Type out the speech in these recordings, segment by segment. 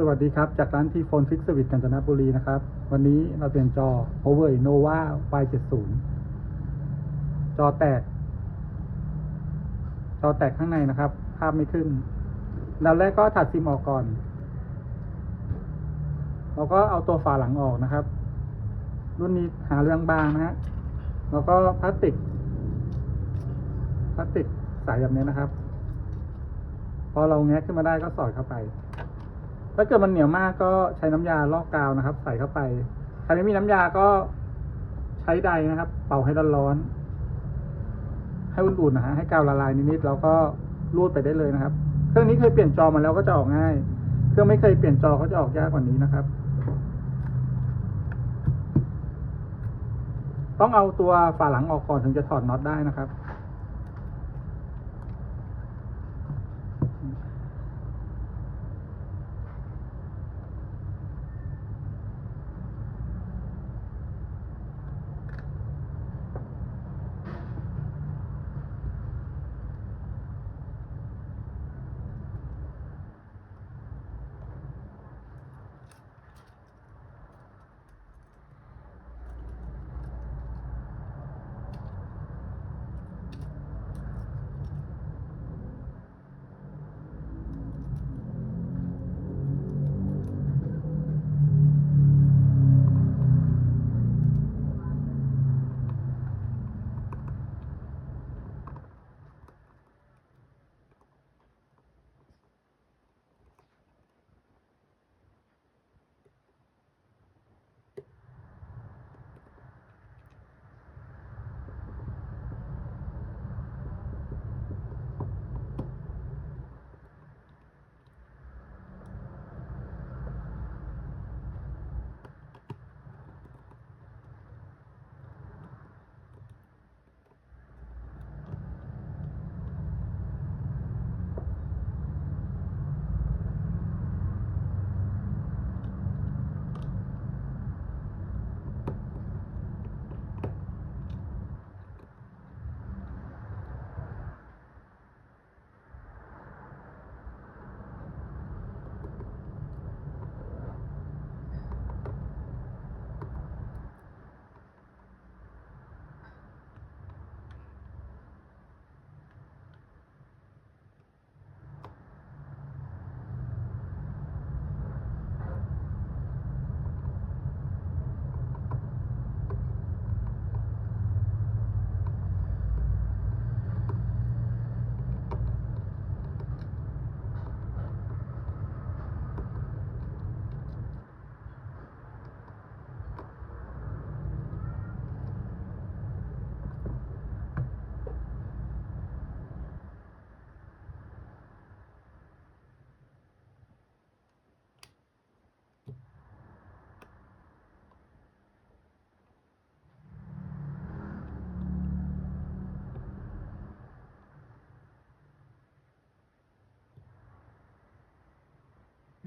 สวัสดีครับ จากร้านทีโฟนฟิกสวิตกาญจนบุรีนะครับ วันนี้เราเปลี่ยนจอ Power Nova Y70 จอแตก จอแตกข้างในนะครับ ภาพไม่ขึ้นดันแรกก็ถัดซิมออกก่อน เราก็เอาตัวฝาหลังออกนะครับ รุ่นนี้หาเรื่องบางนะฮะ แล้วก็พลาสติก พลาสติกใสแบบนี้นะครับ พอเราแงะขึ้นมาได้ก็สอดเข้าไป ถ้าเกิดมันเหนียวมากก็ใช้น้ำยาลอกกาวนะครับ ใส่เข้าไปใครไม่มีน้ำยาก็ใช้ใดนะครับ เป่าให้ร้อนๆให้อุ่นๆนะฮะให้กาวละลายนิดๆแล้วก็รูดไปได้เลยนะครับ เครื่องนี้เคยเปลี่ยนจอมาแล้วก็จะออกง่าย เครื่องไม่เคยเปลี่ยนจอก็จะออกยากกว่านี้นะครับ ต้องเอาตัวฝาหลังออกก่อนถึงจะถอดน็อตได้นะครับ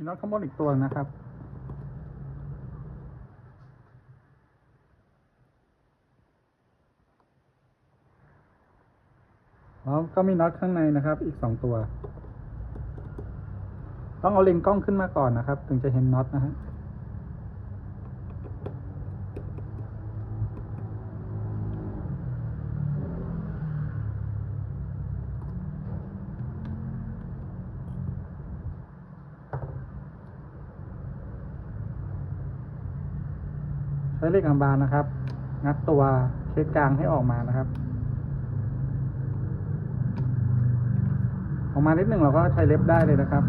น็อตข้างบนอีกตัวนะครับแล้วก็มีน็อตข้างในนะครับ อีกสองตัว ต้องเอาเลนส์กล้องขึ้นมาก่อนนะครับ ถึงจะเห็นน็อตนะฮะ ใช้เล็กอัมบานนะครับ งัดตัวเคสกลางให้ออกมานะครับ ออกมานิดหนึ่งเราก็ใช้เล็บได้เลยนะครับ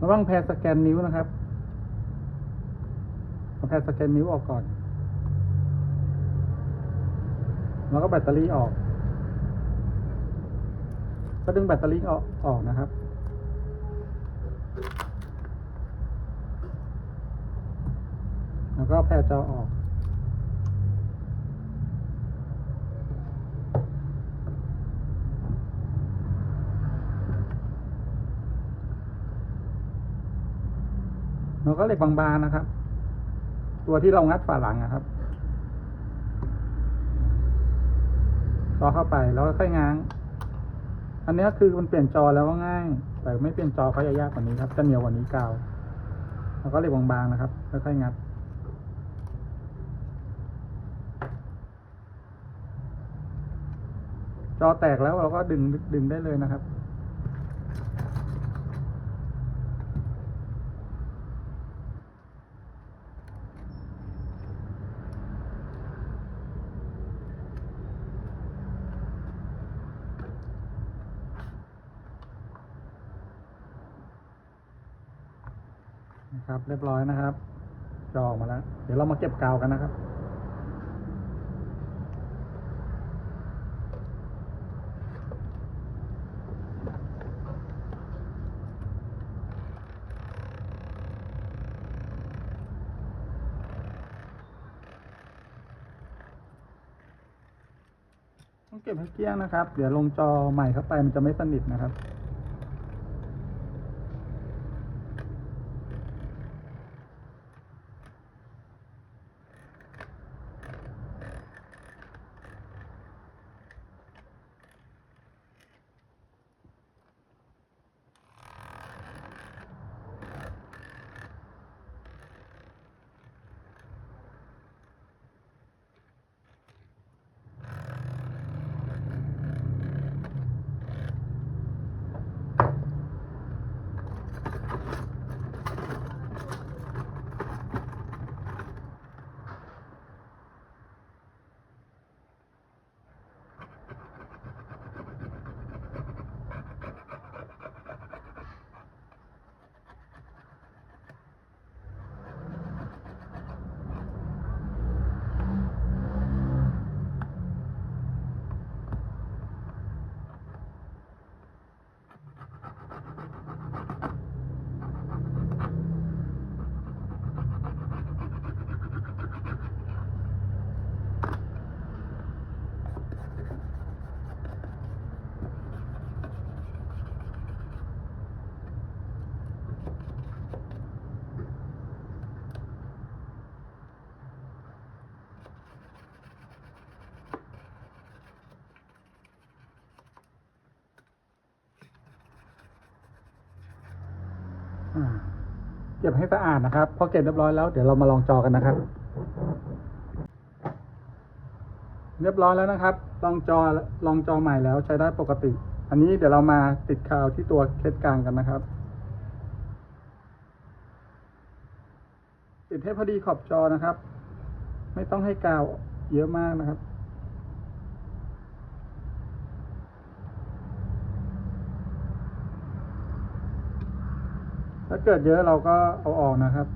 ระวังแพรสแกนนิ้วนะครับเอาแพรสแกนนิ้วออกก่อน แล้วก็แบตเตอรี่ออก ก็ดึงแบตเตอรี่ออกออกนะครับ แล้วก็แพรจอออกแล้วก็เหล็กบางๆนะครับ ตัวที่เรางัดฝาหลังอะครับ ก็เข้าไปแล้วก็ค่อยง้าง อันนี้คือมันเปลี่ยนจอแล้วก็ง่าย แต่ไม่เปลี่ยนจอเขาจะยากกว่านี้ครับ จะเหนียวกว่านี้กาวแล้วก็เหล็กบางๆนะครับค่อยๆงัดจอแตกแล้วเราก็ดึงดึงได้เลยนะครับ ครับ เรียบร้อยนะครับจอออกมาแล้ว เดี๋ยวเรามาเก็บกาวกันนะครับต้องเก็บให้เกลี้ยงนะครับ เดี๋ยวลงจอใหม่เข้าไปมันจะไม่สนิทนะครับ อ่า เก็บให้สะอาดนะครับพอเก็บเรียบร้อยแล้วเดี๋ยวเรามาลองจอกันนะครับ เรียบร้อยแล้วนะครับ ลองจอลองจอใหม่แล้วใช้ได้ปกติ อันนี้เดี๋ยวเรามาติดคาวที่ตัวเคสกลางกันนะครับ ติดให้พอดีขอบจอนะครับ ไม่ต้องให้กาวเยอะมากนะครับ ถ้าเกิดเยอะเราก็เอาออกนะครับ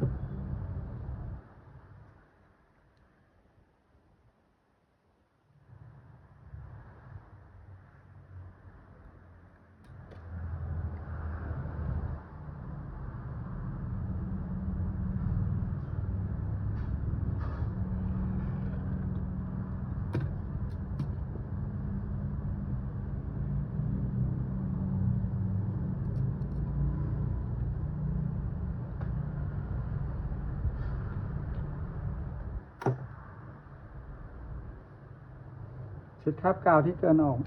ช็ดคราบกาวที่เกินออก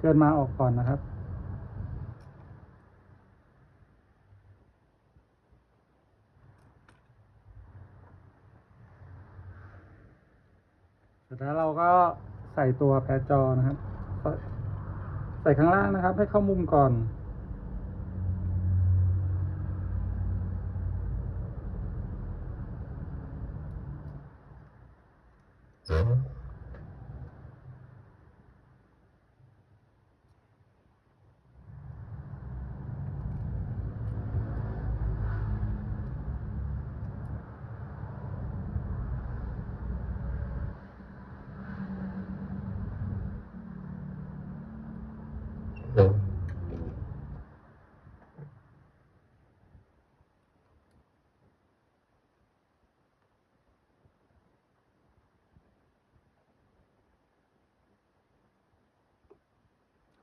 เกินมาออกก่อนนะครับ เสร็จแล้วเราก็ใส่ตัวแพรจอนะครับ ใส่ข้างล่างนะครับ ให้เข้ามุมก่อน Mm-hmm.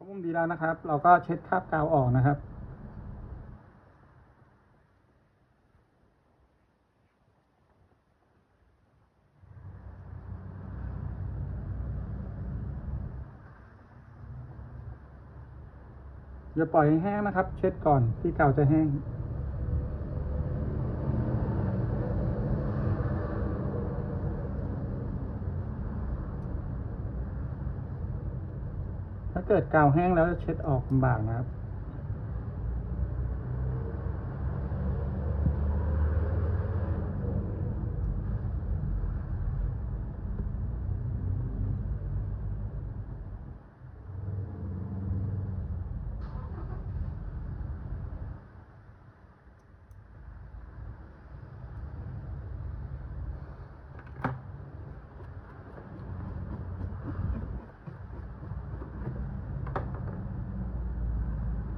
มุมดีแล้วนะครับ เราก็เช็ดคราบกาวออกนะครับ อย่าปล่อยให้แห้งนะครับ เช็ดก่อนที่กาวจะแห้ง ถ้าเกิดกาวแห้งแล้วจะเช็ดออกลำบากนะครับ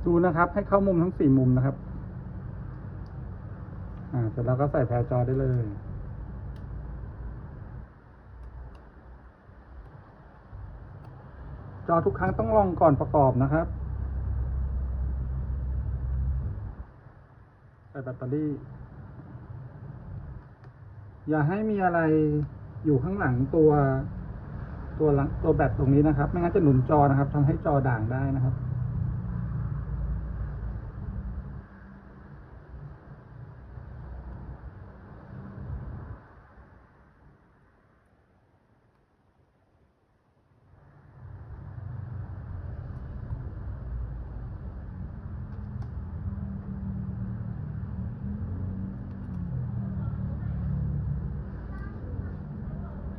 ดู นะครับ ให้เข้ามุมทั้งสี่มุมนะครับ อ่าเสร็จแล้วก็ใส่แพรจอได้เลยจอทุกครั้งต้องลองก่อนประกอบนะครับ ใส่แบตเตอรี่ อย่าให้มีอะไรอยู่ข้างหลังตัวตัวหลังตัวแบตตรงนี้นะครับ ไม่งั้นจะหนุนจอนะครับทำให้จอด่างได้นะครับ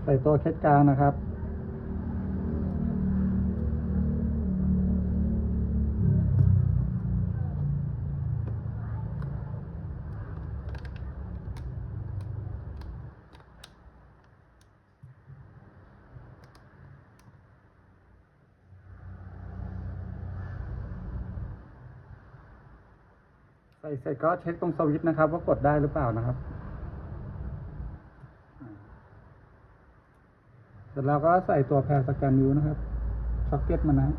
ใส่ตัวเคสกลางนะครับ ใส่เสร็จก็เช็คตรงสวิตช์นะครับ ว่ากดได้หรือเปล่านะครับ เส ร็จแล้วก็ใส่ตัวแพรสแกนนิ้วนะครับช็อกเก็ตมันนะ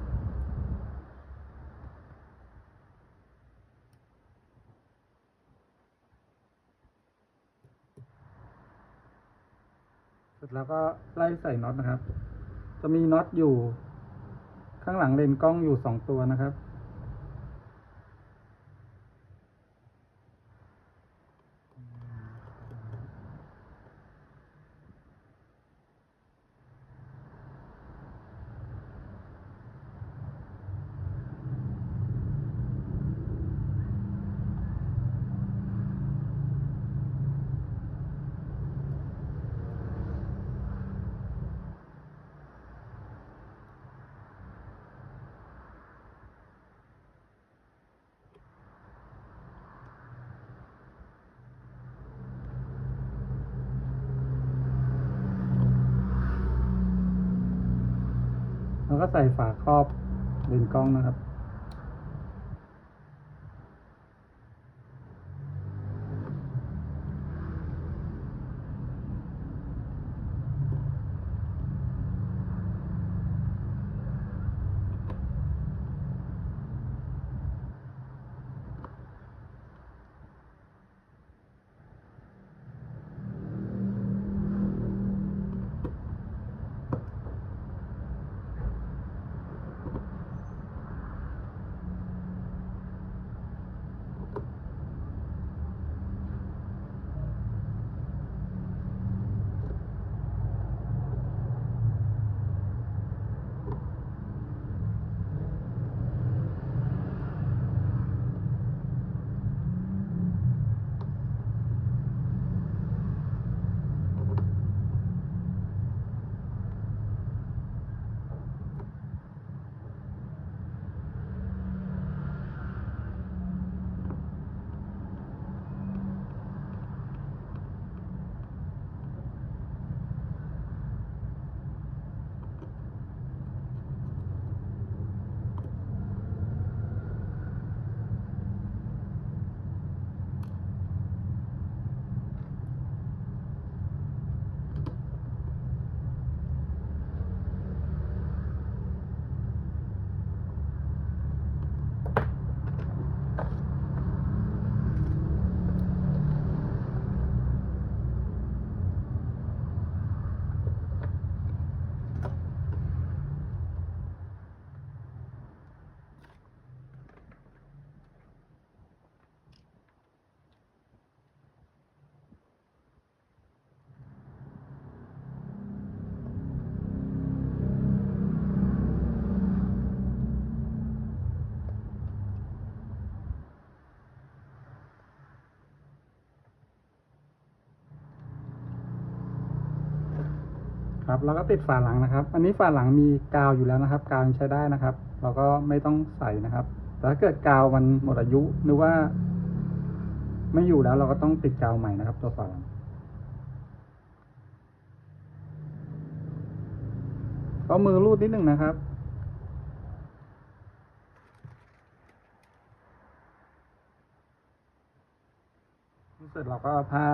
เสร็จแล้วก็ไล่ใส่น็อตนะครับ จะมีน็อตอยู่ ข้างหลังเลนกล้องอยู่สองตัวนะครับ แล้วก็ใส่ฝาครอบเลนส์กล้องนะครับ แล้วก็ติดฝาหลังนะครับ อันนี้ฝาหลังมีกาวอยู่แล้วนะครับ กาวยังใช้ได้นะครับ เราก็ไม่ต้องใส่นะครับ แต่ถ้าเกิดกาวมันหมดอายุหรือว่า ไม่อยู่แล้วเราก็ต้องติดกาวใหม่นะครับ ตัวฝาหลังก็มือรูดนิดหนึ่งนะครับเสร็จเราก็เอาผ้า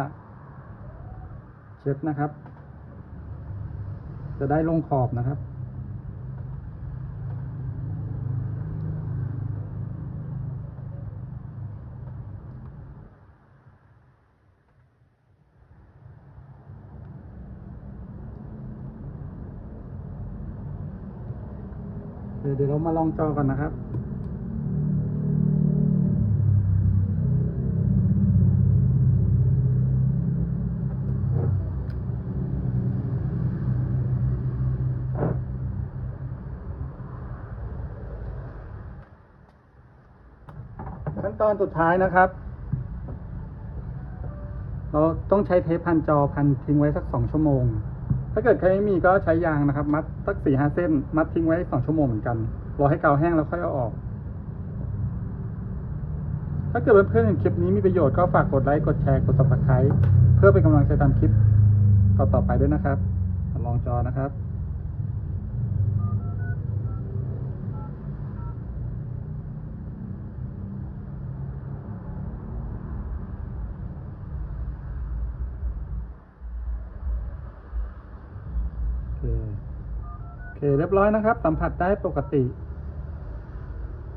เช็ดนะครับ จะได้ลงขอบนะครับเดี๋ยวเดี๋ยวเรามาลองจอกันนะครับ ตอนสุดท้ายนะครับ เราต้องใช้เทปพันจอพันทิ้งไว้สักสองชั่วโมง ถ้าเกิดใครไม่มีก็ใช้ยางนะครับ มัดสักสี่ห้าเส้น มัดทิ้งไว้สองชั่วโมงเหมือนกันรอให้กาวแห้งแล้วค่อยเอาออก ถ้าเกิดเพื่อนๆเห็นคลิปนี้มีประโยชน์ก็ฝากกดไลค์กดแชร์กด subscribe เพื่อเป็นกำลังใจทำคลิปต่อๆไปด้วยนะครับ ลองจอนะครับ โอเค โอเค เรียบร้อยนะครับ สัมผัสได้ปกติ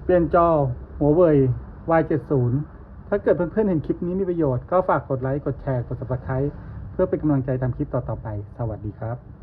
เปลี่ยนจอหัวเว่ย Y70 ถ้าเกิดเพื่อนๆเห็นคลิปนี้มีประโยชน์ ก็ฝากกดไลค์ กดแชร์ กด subscribe เพื่อเป็นกำลังใจทำคลิปต่อๆไป สวัสดีครับ